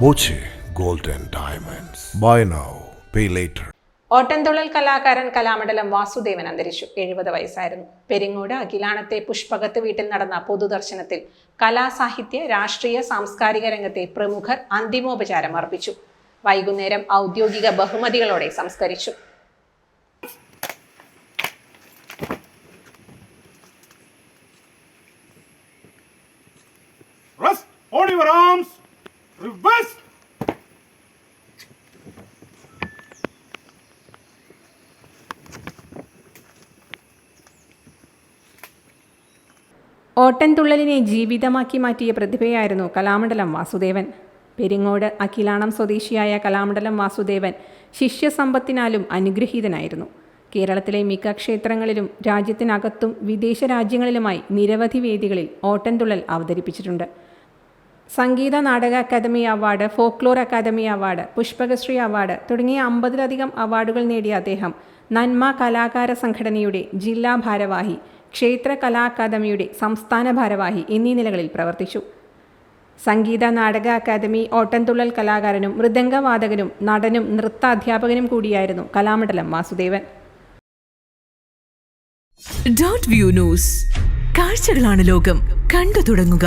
Boche gold Diamonds. Buy now, pay later. Ottamthullal കലാകാരൻ കലാമണ്ഡലം വാസുദേവൻ അന്തരിച്ചു എഴുപത് വയസ്സായിരുന്നു പെരിങ്ങോട് അഖിലാണത്തെ പുഷ്പകത്ത് വീട്ടിൽ നടന്ന പൊതുദർശനത്തിൽ കലാസാഹിത്യ രാഷ്ട്രീയ സാംസ്കാരിക രംഗത്തെ പ്രമുഖർ അന്തിമോപചാരം അർപ്പിച്ചു വൈകുന്നേരം ഔദ്യോഗിക ബഹുമതികളോടെ സംസ്കരിച്ചു Rest on your arms. Reverse. ഓട്ടൻതുള്ളലിനെ ജീവിതമാക്കി മാറ്റിയ പ്രതിഭയായിരുന്നു കലാമണ്ഡലം വാസുദേവൻ. പെരിങ്ങോട് അഖിലാണം സ്വദേശിയായ കലാമണ്ഡലം വാസുദേവൻ ശിഷ്യസമ്പത്തിനാലും അനുഗ്രഹീതനായിരുന്നു. കേരളത്തിലെ മിക്ക ക്ഷേത്രങ്ങളിലും രാജ്യത്തിനകത്തും വിദേശ രാജ്യങ്ങളിലുമായി നിരവധി വേദികളിൽ ഓട്ടൻതുള്ളൽ അവതരിപ്പിച്ചിട്ടുണ്ട്. Sangeetha Nataka academy award folklore academy award Pushpakasree award തുടങ്ങിയ അമ്പതിലധികം അവാർഡുകൾ നേടിയ അദ്ദേഹം നന്മ കലാകാര സംഘടനയുടെ ജില്ലാ ഭാരവാഹി. ക്ഷേത്ര കലാ അക്കാദമിയുടെ സംസ്ഥാന ഭാരവാഹി എന്നീ നിലകളിൽ പ്രവർത്തിച്ചു. സംഗീത നാടക അക്കാദമി ഓട്ടൻതുള്ളൽ കലാകാരനും മൃദംഗവാദകനും നടനും നൃത്താധ്യാപകനും കൂടിയായിരുന്നു Kalamandalam Vasudevan. Dot view news. കാഴ്ചകളാണ് ലോകം. കണ്ടു തുടങ്ങുക.